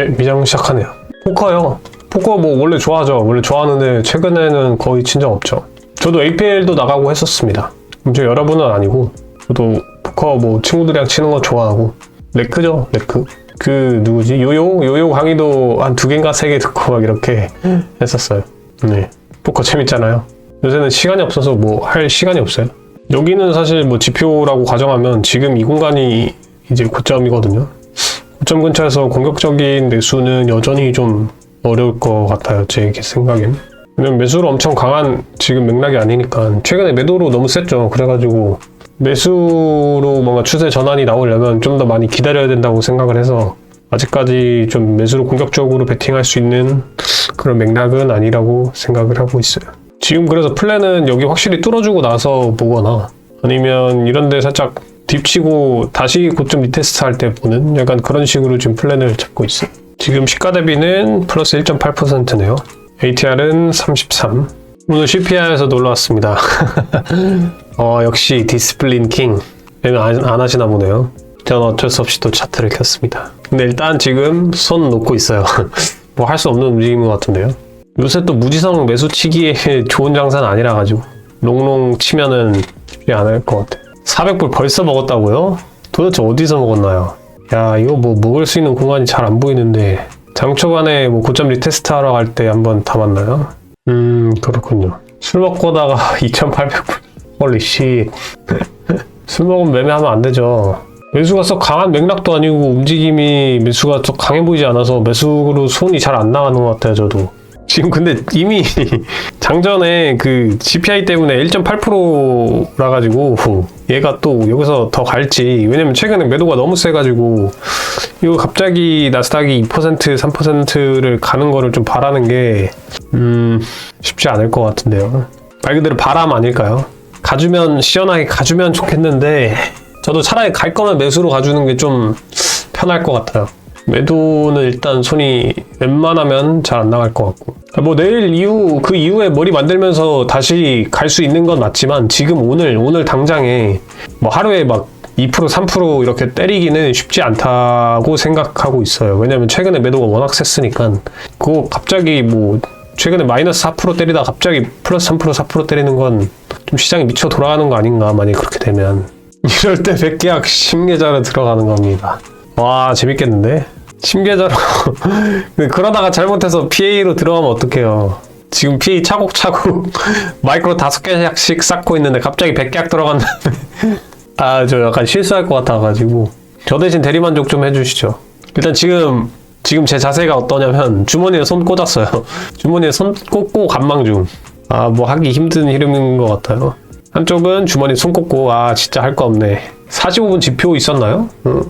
네, 미장 시작하네요. 포커요. 포커 뭐 원래 좋아하죠. 원래 좋아하는데 최근에는 거의 친 적 없죠. 저도 APL도 나가고 했었습니다. 저 여러분은 아니고 저도 포커 뭐 친구들이랑 치는 거 좋아하고 레크죠, 레크. 그 누구지? 요요 요요 강의도 한 두 개인가 세 개 듣고 막 이렇게 했었어요. 네, 포커 재밌잖아요. 요새는 시간이 없어서 뭐 할 시간이 없어요. 여기는 사실 뭐 지표라고 가정하면 지금 이 공간이 이제 고점이거든요. 고점 근처에서 공격적인 매수는 여전히 좀 어려울 것 같아요. 제 생각엔. 왜냐면 매수로 엄청 강한 지금 맥락이 아니니까 최근에 매도로 너무 셌죠. 그래가지고 매수로 뭔가 추세 전환이 나오려면 좀 더 많이 기다려야 된다고 생각을 해서 아직까지 좀 매수로 공격적으로 베팅할 수 있는 그런 맥락은 아니라고 생각을 하고 있어요. 지금 그래서 플랜은 여기 확실히 뚫어주고 나서 보거나 아니면 이런데 살짝 딥치고 다시 고점 리테스트 할 때 보는 약간 그런 식으로 지금 플랜을 잡고 있어요. 지금 시가 대비는 플러스 1.8%네요. ATR은 33. 오늘 CPI에서 놀러 왔습니다. 어, 역시 디스플린 킹. 얘는 안, 안 하시나 보네요. 저는 어쩔 수 없이 또 차트를 켰습니다. 근데 일단 지금 손 놓고 있어요. 뭐 할 수 없는 움직임인 것 같은데요. 요새 또 무지성 매수치기에 좋은 장사는 아니라 가지고 롱롱 치면은 쉽지 않을 것 같아. 400불 벌써 먹었다고요? 도대체 어디서 먹었나요? 야 이거 뭐 먹을 수 있는 공간이 잘 안 보이는데 장초반에 뭐 고점 리테스트 하러 갈 때 한번 담았나요? 음 그렇군요. 술 먹고다가 2,800불 헐리 씨. 술 먹으면 매매하면 안 되죠. 매수가 썩 강한 맥락도 아니고 움직임이 매수가 썩 강해 보이지 않아서 매수로 손이 잘 안 나가는 것 같아요 저도. 지금 근데 이미 장전에 그 CPI 때문에 1.8%라 가지고 얘가 또 여기서 더 갈지 왜냐면 최근에 매도가 너무 세가지고 이거 갑자기 나스닥이 2% 3%를 가는 거를 좀 바라는 게 음, 쉽지 않을 것 같은데요. 말 그대로 바람 아닐까요? 가주면 시원하게 가주면 좋겠는데 저도 차라리 갈 거면 매수로 가주는 게 좀 편할 것 같아요. 매도는 일단 손이 웬만하면 잘 안 나갈 것 같고. 뭐 내일 이후, 그 이후에 머리 만들면서 다시 갈 수 있는 건 맞지만 지금 오늘, 오늘 당장에 뭐 하루에 막 2% 3% 이렇게 때리기는 쉽지 않다고 생각하고 있어요. 왜냐면 최근에 매도가 워낙 셌으니까 그거 갑자기 뭐 최근에 마이너스 4% 때리다 갑자기 플러스 3% 4% 때리는 건 좀 시장이 미쳐 돌아가는 거 아닌가 만약 그렇게 되면 이럴 때 100계약 심계좌로 들어가는 겁니다. 와 재밌겠는데? 심계좌로 근데 그러다가 잘못해서 PA로 들어가면 어떡해요? 지금 PA 차곡차곡 마이크로 다섯 개씩 쌓고 있는데 갑자기 100계약 들어간다면 아저 약간 실수할 것 같아가지고. 저 대신 대리만족 좀 해주시죠. 일단 지금 지금 제 자세가 어떠냐면 주머니에 손 꽂았어요. 주머니에 손 꽂고 감망 중아 뭐 하기 힘든 흐름인 것 같아요. 한쪽은 주머니 손 꽂고 아 진짜 할 거 없네. 45분 지표 있었나요? 응.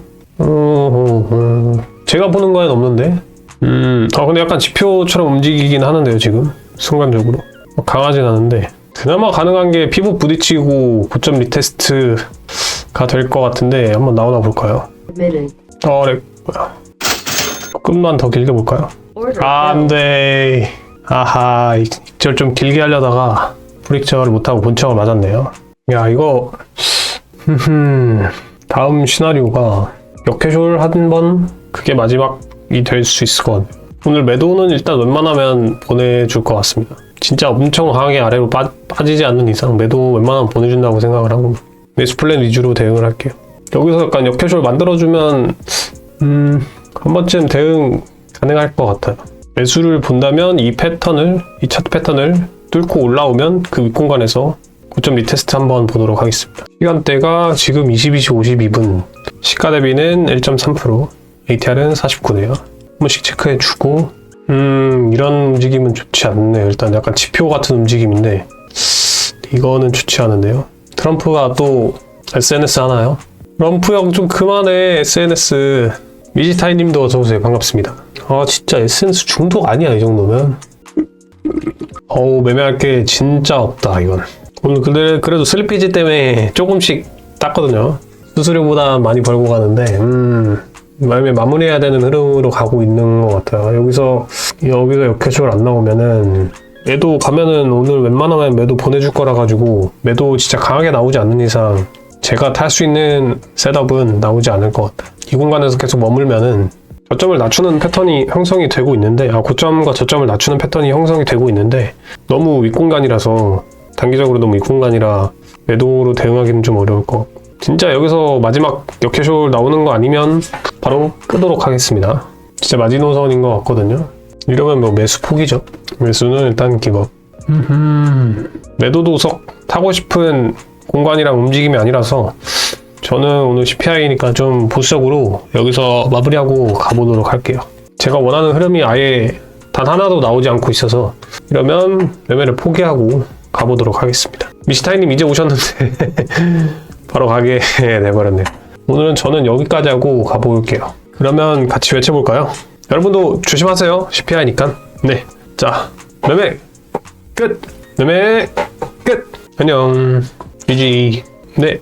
제가 보는 거엔 없는데. 음, 아 근데 약간 지표처럼 움직이긴 하는데요 지금 순간적으로 뭐 강하진 않은데 그나마 가능한 게 피부 부딪히고 고점 리테스트가 될 것 같은데 한번 나오나 볼까요? 어, 렉 뭐야? 조금만 더 길게 볼까요? 아. 안돼. 아하, 익절 좀 길게 하려다가 불익절을 못하고 본청을 맞았네요. 야, 이거. 다음 시나리오가 역회쇼를 한번 그게 마지막이 될 수 있을 것 같아요. 오늘 매도는 일단 웬만하면 보내줄 것 같습니다. 진짜 엄청 강하게 아래로 빠, 빠지지 않는 이상 매도 웬만하면 보내준다고 생각을 하고 매수 플랜 위주로 대응을 할게요. 여기서 약간 역회쇼를 만들어주면 음, 한 번쯤 대응 가능할 것 같아요. 매수를 본다면 이 패턴을, 이 차트 패턴을 뚫고 올라오면 그 윗공간에서 고점 리테스트 한번 보도록 하겠습니다. 시간대가 지금 22시 52분. 시가 대비는 1.3%, ATR은 49네요. 한 번씩 체크해주고, 음, 이런 움직임은 좋지 않네요. 일단 약간 지표 같은 움직임인데, 이거는 좋지 않은데요. 트럼프가 또 SNS 하나요? 트럼프 형 좀 그만해, SNS. 미지타이 님도 어서오세요. 반갑습니다. 아, 진짜 SNS 중독 아니야, 이 정도면. 어우, 매매할 게 진짜 없다, 이건. 오늘 근데 그래도 슬리피지 때문에 조금씩 땄거든요. 수수료보다 많이 벌고 가는데, 음, 매매 마무리해야 되는 흐름으로 가고 있는 것 같아요. 여기서, 여기서 역회쇼를 안 나오면은, 매도 가면은 오늘 웬만하면 매도 보내줄 거라 가지고, 매도 진짜 강하게 나오지 않는 이상, 제가 탈 수 있는 셋업은 나오지 않을 것 같아요. 이 공간에서 계속 머물면은, 저점을 낮추는 패턴이 형성이 되고 있는데 아 고점과 저점을 낮추는 패턴이 형성이 되고 있는데 너무 윗공간이라서 단기적으로 너무 윗공간이라 매도로 대응하기는 좀 어려울 것 같고 진짜 여기서 마지막 역해쇼 나오는 거 아니면 바로 끄도록 하겠습니다. 진짜 마지노선인 것 같거든요. 이러면 뭐 매수 포기죠? 매수는 일단 기법. 매도 도 석 타고 싶은 공간이랑 움직임이 아니라서 저는 오늘 CPI니까 좀 보수적으로 여기서 마무리하고 가보도록 할게요. 제가 원하는 흐름이 아예 단 하나도 나오지 않고 있어서 이러면 매매를 포기하고 가보도록 하겠습니다. 미시타이님 이제 오셨는데 바로 가게 내버렸네요. 오늘은 저는 여기까지 하고 가볼게요. 그러면 같이 외쳐볼까요? 여러분도 조심하세요. CPI니까. 네. 자, 매매 끝! 매매 끝! 안녕. 유지. 네.